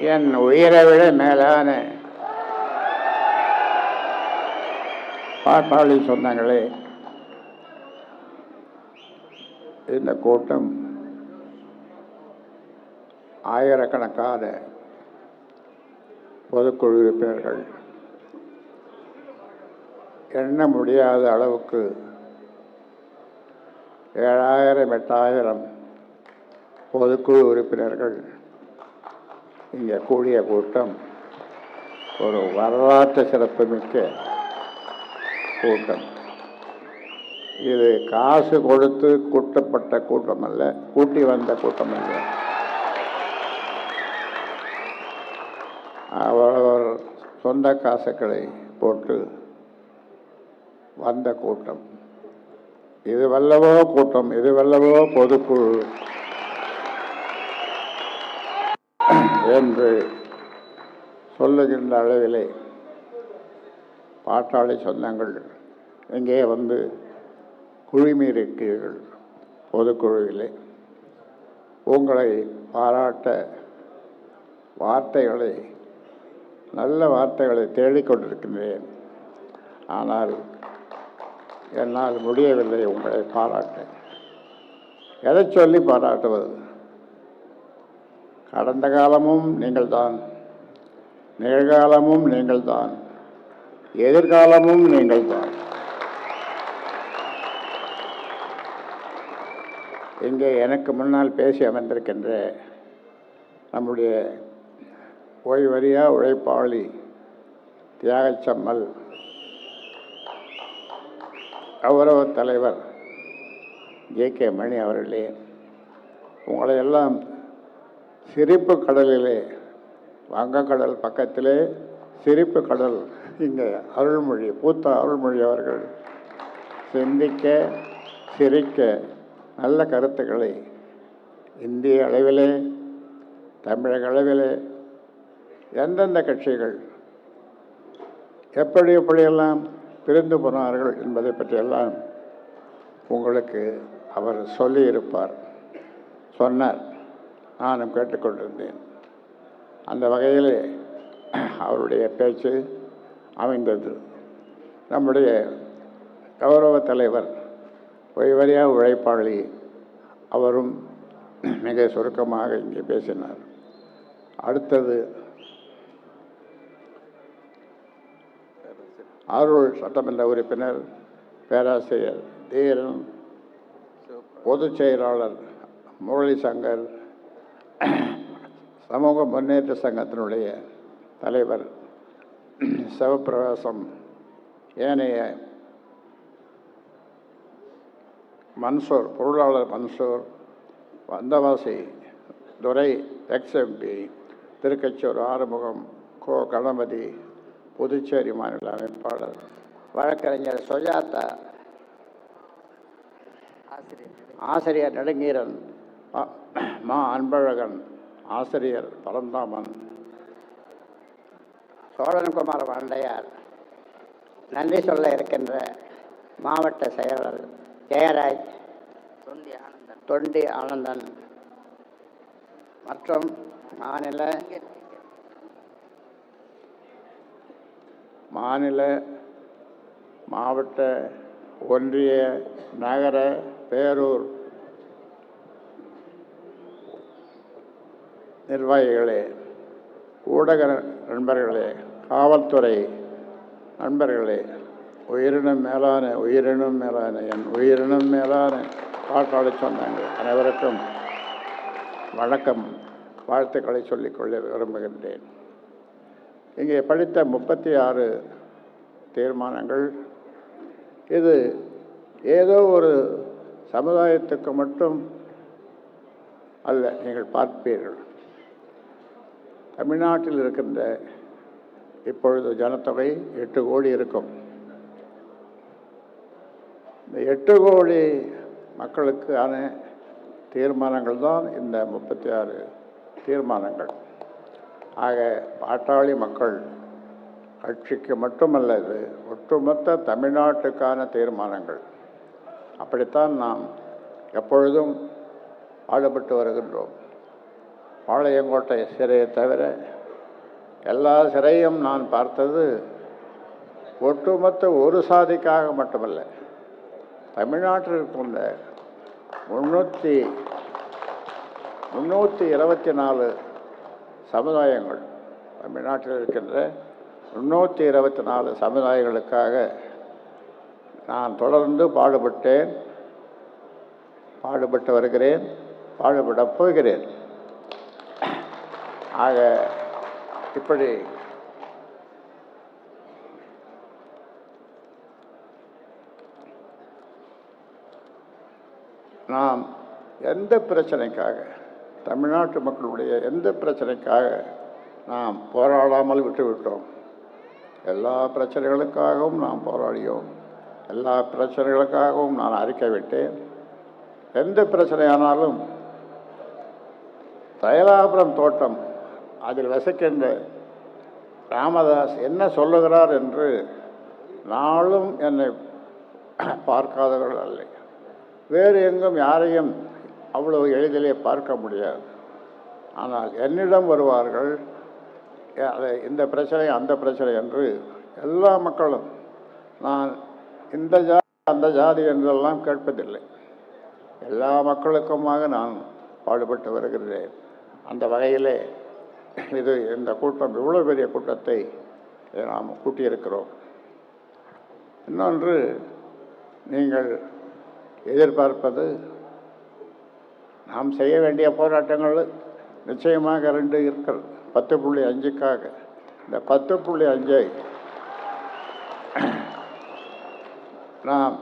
என் உயிரை விட மேலான பாட்டாளி சொந்தங்களே இந்த கூட்டம் ஆயிரக்கணக்கான பொதுக்குழு உறுப்பினர்கள் எண்ண முடியாத அளவுக்கு ஏழாயிரம் எட்டாயிரம் பொதுக்குழு உறுப்பினர்கள் இங்கே கூடிய கூட்டம் ஒரு வரலாற்று சிறப்புமிக்க கூட்டம். இது காசு கொடுத்து கூட்டப்பட்ட கூட்டம் அல்ல கூட்டி வந்த கூட்டம் அல்ல அவரவர் சொந்த காசுகளை போட்டு வந்த கூட்டம். இது வல்லவோ கூட்டம் இது வல்லவோ பொதுக்குழு. என்று சொல்லுகின்ற அளவிலே பாட்டாளி சொந்தங்கள் இங்கே வந்து குழுமியிருக்கிறீர்கள் பொதுக்குழுவிலே. உங்களை பாராட்ட வார்த்தைகளை நல்ல வார்த்தைகளை தேடிக்கொண்டிருக்கின்றேன் ஆனால் என்னால் முடியவில்லை உங்களை பாராட்ட. எதை சொல்லி பாராட்டுவது? கடந்த காலமும் நீங்கள்தான். நிகழ்காலமும் நீங்கள்தான். எதிர்காலமும் நீங்கள்தான். இங்கே எனக்கு முன்னால் பேசி அமர்ந்திருக்கின்ற நம்முடைய ஓய்வறியா உழைப்பாளி தியாகச்சம்மல் கௌரவ தலைவர் ஜே கே மணி அவர்களே உங்களையெல்லாம் சிரிப்பு கடலிலே வங்கக்கடல் பக்கத்திலே சிரிப்பு கடல். இங்கே அருள்மொழி பூத்த அருள்மொழி அவர்கள் சிந்திக்க சிரிக்க நல்ல கருத்துக்களை இந்திய அளவிலே தமிழக அளவிலே எந்தெந்த கட்சிகள் எப்படி எப்படியெல்லாம் பிரிந்து போனார்கள் என்பதை பற்றியெல்லாம் உங்களுக்கு அவர் சொல்லியிருப்பார் சொன்னார். நானும் கேட்டுக்கொண்டிருந்தேன். அந்த வகையில் அவருடைய பேச்சு அமைந்தது. நம்முடைய கௌரவ தலைவர் ஒய்வரியா உழைப்பாளி அவரும் மிக சுருக்கமாக இங்கே பேசினார். அடுத்தது அருள் சட்டமன்ற உறுப்பினர் பேராசிரியர் தீரன் பொதுச் செயலாளர் முரளி சங்கர் சமூக முன்னேற்ற சங்கத்தினுடைய தலைவர் சிவபிரகாசம் ஏனைய மன்சூர் பொருளாளர் மன்சூர் வந்தவாசி துரை எக்ஸ்எம்பி திருக்கச்சூர் ஆறுமுகம் கோ கணபதி புதுச்சேரி மாநில அமைப்பாளர் வழக்கறிஞர் சுஜாதா ஆசிரியர் நெடுங்கீரன் மா அன்பழகன் ஆசிரியர் பரந்தாமன் சோழன்குமார் பாண்டையார் நன்றி சொல்ல இருக்கின்ற மாவட்ட செயலர் ஜெயராஜ் தொண்டி ஆனந்தன். தொண்டி ஆனந்தன். மற்றும் மாநில மாநில மாவட்ட ஒன்றிய நகர பேரூர் நிர்வாகிகளே ஊடக நண்பர்களே காவல்துறை நண்பர்களே உயிரினும் மேலான உயிரினும் மேலான என் உயிரினும் மேலான பாட்டாளி சொன்னாங்க அனைவருக்கும் வணக்கம் வாழ்த்துக்களை சொல்லிக்கொள்ள விரும்புகின்றேன். இங்கே படித்த முப்பத்தி ஆறு தீர்மானங்கள். இது ஏதோ ஒரு சமுதாயத்துக்கு மட்டும் அல்ல நீங்கள் பார்ப்பீர்கள். தமிழ்நாட்டில் இருக்கின்ற இப்பொழுது ஜனத்தொகை எட்டு கோடி இருக்கும். இந்த எட்டு கோடி மக்களுக்கான தீர்மானங்கள் தான் இந்த முப்பத்தி ஆறு தீர்மானங்கள். ஆக பாட்டாளி மக்கள் கட்சிக்கு மட்டுமல்ல இது ஒட்டுமொத்த தமிழ்நாட்டுக்கான தீர்மானங்கள். அப்படித்தான் நாம் எப்பொழுதும் பாடுபட்டு வருகின்றோம். பாளையங்கோட்டை சிறையை தவிர எல்லா சிறையும் நான் பார்த்தது ஒட்டுமொத்த ஒரு சாதிக்காக மட்டுமல்ல. தமிழ்நாட்டில் இருக்கின்ற முன்னூற்றி முந்நூற்றி இருபத்தி நாலு சமுதாயங்கள் தமிழ்நாட்டில் இருக்கின்ற முந்நூற்றி இருபத்தி நாலு சமுதாயங்களுக்காக நான் தொடர்ந்து பாடுபட்டேன். பாடுபட்டு வருகிறேன். பாடுபடப் போகிறேன். ஆக இப்படி நாம் எந்த பிரச்சனைக்காக தமிழ்நாட்டு மக்களுடைய எந்த பிரச்சனைக்காக நாம் போராடாமல் விட்டுவிட்டோம்? எல்லா பிரச்சனைகளுக்காகவும் நாம் போராடியோம். எல்லா பிரச்சனைகளுக்காகவும் நான் அறிக்கை விட்டேன். எந்த பிரச்சனையானாலும் தைலாபுரம் தோட்டம் அதில் வசிக்கின்ற ராமதாஸ் என்ன சொல்லுகிறார் என்று நாளும் என்னை பார்க்காதவர்கள் அல்ல. வேறு எங்கும் யாரையும் அவ்வளவு எளிதிலே பார்க்க முடியாது. ஆனால் என்னிடம் வருவார்கள் அதை இந்த பிரச்சனை அந்த பிரச்சனை என்று எல்லா மக்களும் நான் இந்த ஜாதி அந்த ஜாதி என்றெல்லாம் கேட்பதில்லை. எல்லா மக்களுக்குமாக நான் பாடுபட்டு வருகிறேன். அந்த வகையிலே இது இந்த கூட்டம் இவ்வளோ பெரிய கூட்டத்தை நாம் கூட்டியிருக்கிறோம். இன்னொன்று நீங்கள் எதிர்பார்ப்பது நாம் செய்ய வேண்டிய போராட்டங்கள் நிச்சயமாக ரெண்டு இருக்கிறது பத்து புள்ளி அஞ்சுக்காக. இந்த பத்து புள்ளி அஞ்சை நாம்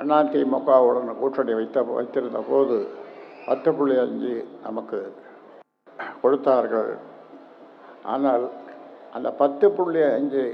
அதிமுகவுடன் கூட்டணி வைத்த வைத்திருந்த போது பத்து புள்ளி அஞ்சு நமக்கு கொடுத்தார்கள். ஆனால் அந்த பத்து புள்ளி அஞ்சு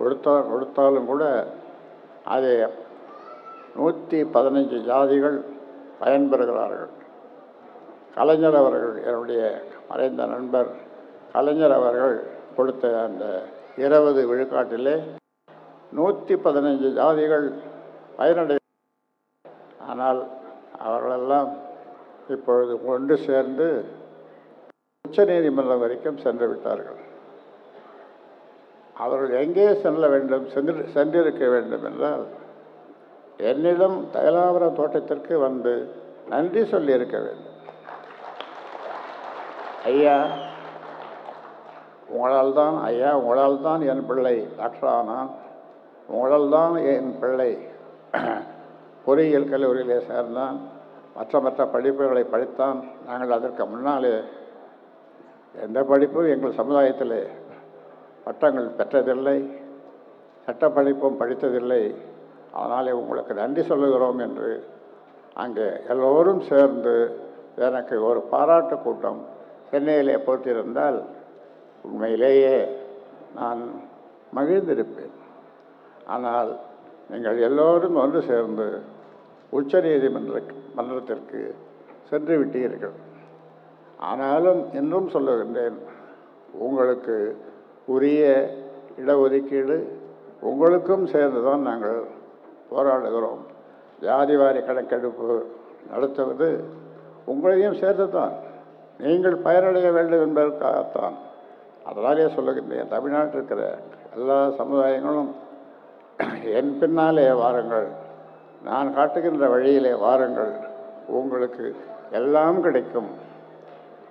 கொடுத்தா கொடுத்தாலும் கூட அதை நூற்றி பதினஞ்சு ஜாதிகள் பயன்பெறுகிறார்கள். கலைஞர் அவர்கள் என்னுடைய மறைந்த நண்பர் கலைஞர் அவர்கள் கொடுத்த அந்த இருபது விழுக்காட்டிலே நூற்றி பதினஞ்சு ஜாதிகள் பயனடை ஆனால் அவர்களெல்லாம் இப்பொழுது ஒன்று சேர்ந்து உச்சநீதிமன்றம் வரைக்கும் சென்று விட்டார்கள். அவர்கள் எங்கே செல்ல வேண்டும் சென்று சென்றிருக்க வேண்டும் என்றால் என்னிடம் தைலாபுரம் தோட்டத்திற்கு வந்து நன்றி சொல்லியிருக்க வேண்டும். ஐயா உங்களால் தான் ஐயா உங்களால் தான் என் பிள்ளை டாக்டர் ஆனான் உங்களால் தான் என் பிள்ளை. பொறியியல் கல்லூரியிலே சேர்ந்தான். மற்ற மற்ற படிப்புகளை படித்தான். நாங்கள் அதற்கு முன்னாலே எந்த படிப்பும் எங்கள் சமுதாயத்தில் பட்டங்கள் பெற்றதில்லை சட்ட படிப்பும் படித்ததில்லை. அதனாலே உங்களுக்கு நன்றி சொல்லுகிறோம் என்று அங்கே எல்லோரும் சேர்ந்து எனக்கு ஒரு பாராட்டு கூட்டம் சென்னையிலே போட்டிருந்தால் உண்மையிலேயே நான் மகிழ்ந்திருப்பேன். ஆனால் நீங்கள் எல்லோரும் ஒன்று சேர்ந்து உச்ச நீதிமன்ற மன்றத்திற்கு சென்று விட்டீர்கள். ஆனாலும் இன்றும் சொல்லுகின்றேன் உங்களுக்கு உரிய இடஒதுக்கீடு உங்களுக்கும் சேர்ந்து தான் நாங்கள் போராடுகிறோம். ஜாதிவாரி கணக்கெடுப்பு நடத்துவது உங்களையும் சேர்த்து தான் நீங்கள் பயனடைய வேண்டும் என்பதற்காகத்தான். அதனாலே சொல்லுகின்றேன் தமிழ்நாட்டில் இருக்கிற எல்லா சமுதாயங்களும் என் பின்னாலே வாருங்கள் நான் காட்டுகின்ற வழியிலே வாருங்கள் உங்களுக்கு எல்லாம் கிடைக்கும்.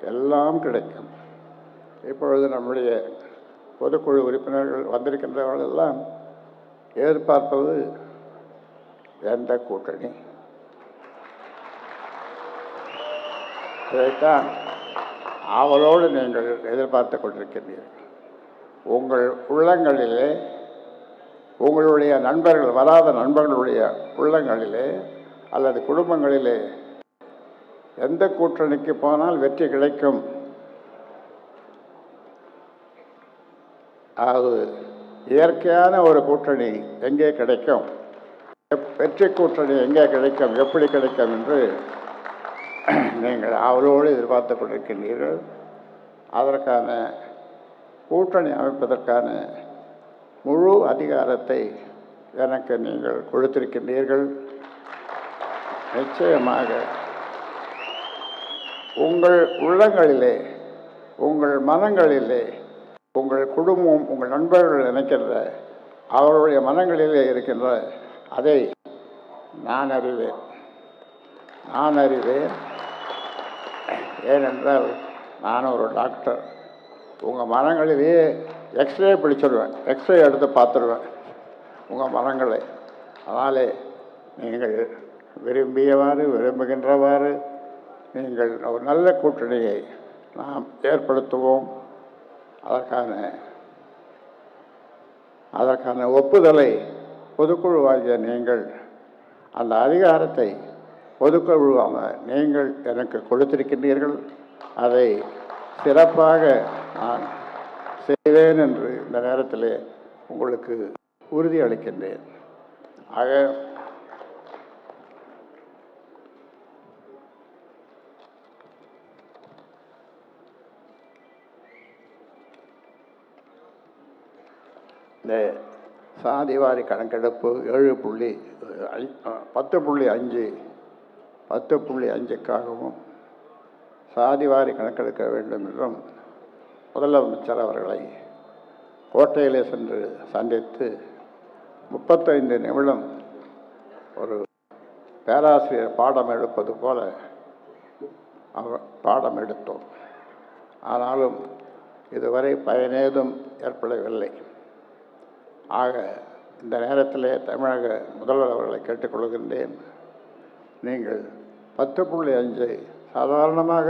எல்லாம் கிடைக்கும். இப்பொழுது நம்முடைய பொதுக்குழு உறுப்பினர்கள் வந்திருக்கின்றவர்களெல்லாம் எதிர்பார்ப்பது எந்த கூட்டணி? இதைத்தான் ஆவலோடு நீங்கள் எதிர்பார்த்து கொண்டிருக்கின்றீர்கள். உங்கள் உள்ளங்களிலே உங்களுடைய நண்பர்கள் வராத நண்பர்களுடைய உள்ளங்களிலே அல்லது குடும்பங்களிலே எந்த கூட்டணிக்கு போனால் வெற்றி கிடைக்கும்? அது இயற்கையான ஒரு கூட்டணி எங்கே கிடைக்கும்? வெற்றி கூட்டணி எங்கே கிடைக்கும்? எப்படி கிடைக்கும் என்று நீங்கள் அவளோடு எதிர்பார்த்து கொண்டிருக்கின்றீர்கள். அதற்கான கூட்டணி அமைப்பதற்கான முழு அதிகாரத்தை எனக்கு நீங்கள் கொடுத்திருக்கின்றீர்கள். நிச்சயமாக உங்கள் உள்ளங்களிலே உங்கள் மனங்களிலே உங்கள் குடும்பம் உங்கள் நண்பர்கள் நினைக்கின்ற அவர்களுடைய மனங்களிலே இருக்கின்ற அதை நான் அறிவேன். நான் அறிவேன். ஏனென்றால் நான் ஒரு டாக்டர். உங்கள் மனங்களிலேயே எக்ஸ்ரே பிடிச்சிடுவேன். எக்ஸ்ரே எடுத்து பார்த்துடுவேன் உங்கள் மனங்களை. அதனாலே நீங்கள் விரும்பியவாறு விரும்புகின்றவாறு நீங்கள் ஒரு நல்ல கூட்டணியை நாம் ஏற்படுத்துவோம். அதற்கான அதற்கான ஒப்புதலை பொதுக்குழுவாகிய நீங்கள் அந்த அதிகாரத்தை பொதுக்குழுவாக நீங்கள் எனக்கு கொடுத்திருக்கின்றீர்கள். அதை சிறப்பாக நான் செய்வேன் என்று இந்த நேரத்தில் உங்களுக்கு உறுதி அளிக்கின்றேன் ஆக இந்த சாதிவாரி கணக்கெடுப்பு ஏழு புள்ளி பத்து புள்ளி அஞ்சு பத்து புள்ளி அஞ்சுக்காகவும் சாதிவாரி கணக்கெடுக்க வேண்டும் என்றும் முதலமைச்சர் அவர்களை கோட்டையிலே சென்று சந்தித்து முப்பத்தைந்து நிமிடம் ஒரு பேராசிரியர் பாடம் எடுப்பது போல அவர் பாடம் எடுத்தோம். ஆனாலும் இதுவரை பயனேதும் ஏற்படவில்லை. ஆக இந்த நேரத்திலே தமிழக முதல்வர் அவர்களை கேட்டுக்கொள்கின்றேன். நீங்கள் பத்து புள்ளி அஞ்சை சாதாரணமாக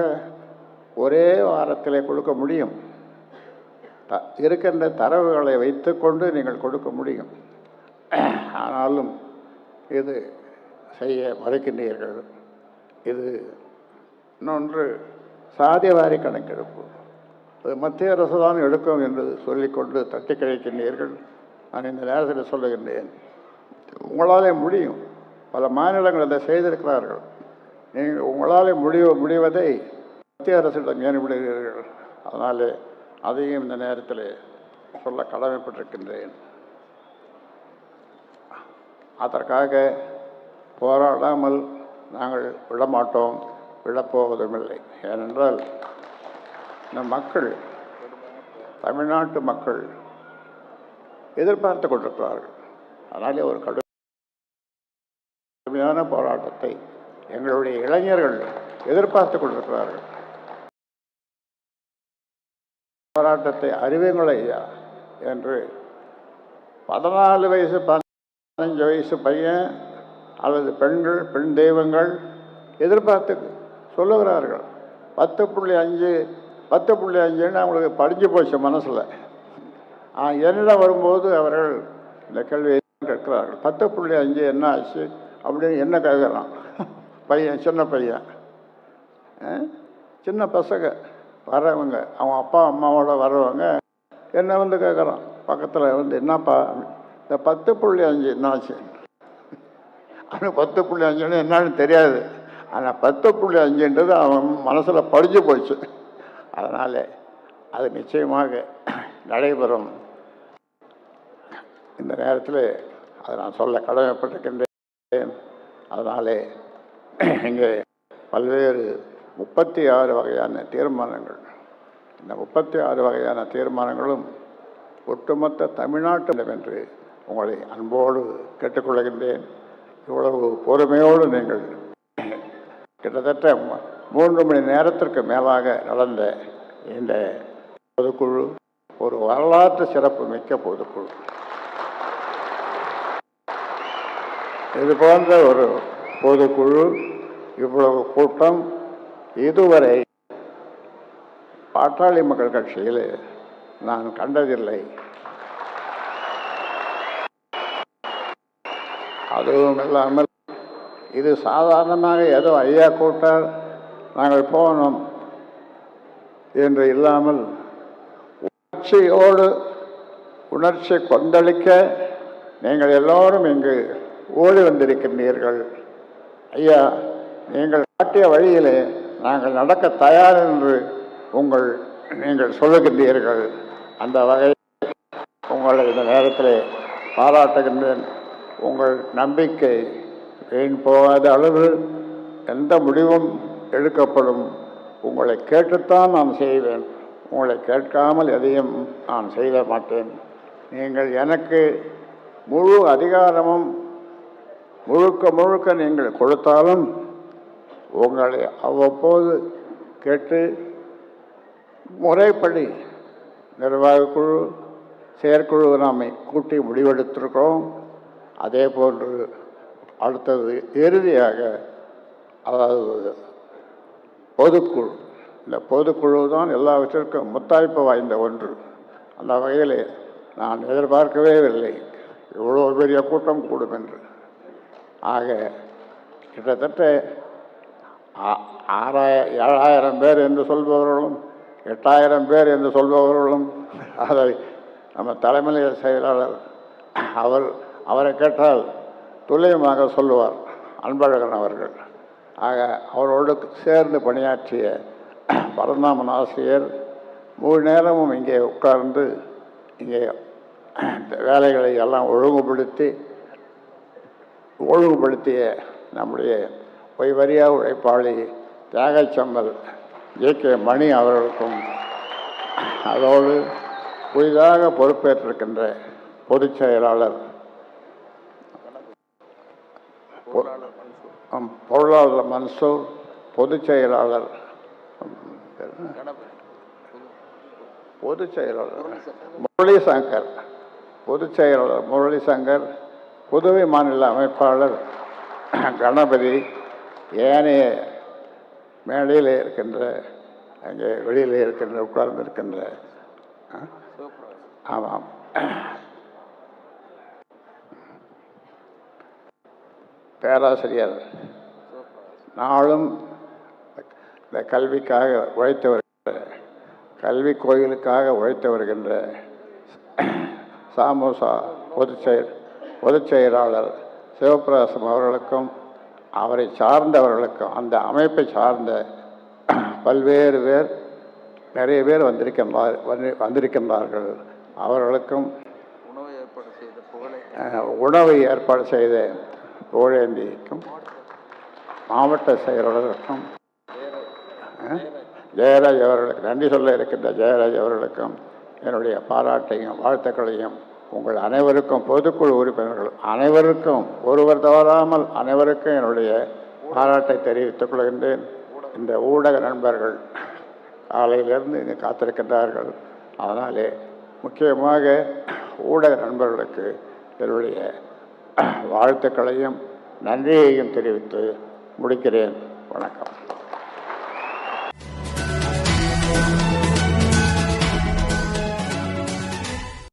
ஒரே வாரத்திலே கொடுக்க முடியும். த இருக்கின்ற தரவுகளை வைத்துக்கொண்டு நீங்கள் கொடுக்க முடியும். ஆனாலும் இது செய்ய மறுக்கின்றீர்கள். இது இன்னொன்று சாதிவாரி கணக்கெடுப்பு. அது மத்திய அரசு தான் எடுக்கும் என்று சொல்லிக்கொண்டு தட்டி கழிக்கின்றீர்கள் நான் இந்த நேரத்தில் சொல்லுகின்றேன். உங்களாலே முடியும். பல மாநிலங்கள் அதை செய்திருக்கிறார்கள். நீங்கள் உங்களாலே முடிவ முடிவதை மத்திய அரசிடம் ஏற்படுகிறீர்கள். அதனாலே அதையும் இந்த நேரத்தில் சொல்ல கடமைப்பட்டிருக்கின்றேன். அதற்காக போராடாமல் நாங்கள் விடமாட்டோம். விடப்போவதுமில்லை. ஏனென்றால் இந்த மக்கள் தமிழ்நாட்டு மக்கள் எதிர்பார்த்து கொண்டிருக்கிறார்கள். அதனாலே ஒரு கடுமையான போராட்டத்தை எங்களுடைய இளைஞர்கள் எதிர்பார்த்து கொண்டிருக்கிறார்கள். போராட்டத்தை அறிவுங்கள் ஐயா என்று பதினாலு வயசு பதினஞ்சு வயசு பையன் அல்லது பெண்கள் பெண் தெய்வங்கள் எதிர்பார்த்து சொல்லுகிறார்கள். பத்து புள்ளி அஞ்சு பத்து புள்ளி அஞ்சுன்னு அவங்களுக்கு படிஞ்சு போச்சு மனசில். என்னிடம் வரும்போது அவர்கள் இந்த கேள்வியை கேட்கிறார்கள்? பத்து புள்ளி அஞ்சு என்ன ஆச்சு? அப்படின்னு என்ன கேட்குறான் பையன் சின்ன பையன். ஆ? சின்ன பசங்க வர்றவங்க அவன் அப்பா அம்மாவோட வர்றவங்க என்ன வந்து கேட்குறான் பக்கத்தில் வந்து என்னப்பா இந்த பத்து புள்ளி அஞ்சு என்னாச்சு ஆனால் பத்து புள்ளி அஞ்சுன்னு என்னன்னு தெரியாது. ஆனால் பத்து புள்ளி அஞ்சுன்றது அவன் மனசில் படிஞ்சு போச்சு. அதனால் அது நிச்சயமாக நடைபெறும். இந்த நேரத்தில் அதை நான் சொல்ல கடமைப்பட்டிருக்கின்றேன். அதனாலே இங்கே பல்வேறு முப்பத்தி ஆறு வகையான தீர்மானங்கள். இந்த முப்பத்தி ஆறு வகையான தீர்மானங்களும் ஒட்டுமொத்த தமிழ்நாட்டிடம் என்று உங்களை அன்போடு கேட்டுக்கொள்கின்றேன். இவ்வளவு பொறுமையோடு நீங்கள் கிட்டத்தட்ட மூன்று மணி நேரத்திற்கு மேலாக நடந்த இந்த பொதுக்குழு ஒரு வரலாற்று சிறப்பு மிக்க பொதுக்குழு. இது போன்ற ஒரு பொதுக்குழு இவ்வளவு கூட்டம் இதுவரை பாட்டாளி மக்கள் கட்சியில் நான் கண்டதில்லை. அதுவும் இல்லாமல் இது சாதாரணமாக ஏதோ ஐயா கூட்டால் நாங்கள் போனோம் என்று இல்லாமல் உணர்ச்சியோடு உணர்ச்சி கொந்தளிக்க நீங்கள் எல்லோரும் இங்கு ஓடி வந்திருக்கின்றீர்கள். ஐயா நீங்கள் காட்டிய வழியிலே நாங்கள் நடக்க தயார் என்று உங்கள் நீங்கள் சொல்லுகின்றீர்கள். அந்த வகையில் உங்களை இந்த நேரத்தில் பாராட்டுகின்றேன். உங்கள் நம்பிக்கை வீண் போகாத அளவு எந்த முடிவும் எடுக்கப்படும் உங்களை கேட்டுத்தான் நான் செய்வேன். உங்களை கேட்காமல் எதையும் நான் செய்த மாட்டேன். நீங்கள் எனக்கு முழு அதிகாரமும் முழுக்க முழுக்க நீங்கள் கொடுத்தாலும் உங்களை அவ்வப்போது கேட்டு முறைப்படி நிர்வாகக் குழு செயற்குழு நாம் கூட்டி முடிவெடுத்திருக்கிறோம். அதே போன்று அடுத்தது இறுதியாக அதாவது பொதுக்குழு. இந்த பொதுக்குழு தான் எல்லாவற்றிற்கும் முத்தாய்ப்பு வாய்ந்த ஒன்று. அந்த வகையில் நான் எதிர்பார்க்கவே இல்லை. இவ்வளோ பெரிய கூட்டம் கூடும் என்று. ஆக கிட்டத்தட்ட ஆ- ஆறாய ஏழாயிரம் பேர் என்று சொல்பவர்களும் எட்டாயிரம் பேர் என்று சொல்பவர்களும் அதை நம்ம தலைமை செயலாளர் அவர் அவரை கேட்டால் துல்லியமாக சொல்லுவார் அன்பழகன் அவர்கள். ஆக அவரோடு சேர்ந்து பணியாற்றிய பரந்தாமன் ஆசிரியர் முழு நேரமும் இங்கே உட்கார்ந்து இங்கே வேலைகளை எல்லாம் ஒழுங்குபடுத்தி ஒழுங்குபடுத்திய நம்முடைய ஒய்வரியா உழைப்பாளி தியாகச்சம்மல் ஜே கே மணி அவர்களுக்கும் அதோடு புதிதாக பொறுப்பேற்றிருக்கின்ற பொதுச் செயலாளர் பொருளாளர் மன்சூர் பொதுச் செயலாளர் பொதுச் செயலாளர். முரளி சங்கர் பொதுச் செயலாளர் முரளி சங்கர் புதுவை மாநில அமைப்பாளர் கணபதி. ஏனைய மேடையில் இருக்கின்ற அங்கே வெளியில் இருக்கின்ற உட்கார்ந்து இருக்கின்ற ஆமாம். பேராசிரியர். நாளும் இந்த கல்விக்காக உழைத்து வருகின்ற கல்வி கோயிலுக்காக உழைத்து வருகின்ற சாமோசா பொதுச் செயல் பொதுச் செயலாளர் சிவபிரகாசம் அவர்களுக்கும் அவரை சார்ந்தவர்களுக்கும் அந்த அமைப்பை சார்ந்த பல்வேறு பேர் நிறைய பேர் வந்திருக்கின்றார் வந்து வந்திருக்கின்றார்கள். அவர்களுக்கும் உணவு ஏற்பாடு செய்த புகழை. உணவை ஏற்பாடு செய்த புகழேந்திக்கும் மாவட்ட செயலாளருக்கும் ஜெயராஜ் அவர்களுக்கு நன்றி சொல்ல இருக்கின்ற ஜெயராஜ் அவர்களுக்கும் என்னுடைய பாராட்டையும் வாழ்த்துக்களையும் உங்கள் அனைவருக்கும் பொதுக்குழு உறுப்பினர்கள் அனைவருக்கும் ஒருவர் தவறாமல் அனைவருக்கும் என்னுடைய பாராட்டை தெரிவித்துக் கொள்கின்றேன். இந்த ஊடக நண்பர்கள் காலையிலிருந்து இங்கே காத்திருக்கின்றார்கள். அதனாலே முக்கியமாக ஊடக நண்பர்களுக்கு என்னுடைய வாழ்த்துக்களையும் நன்றியையும் தெரிவித்து முடிக்கிறேன். வணக்கம்.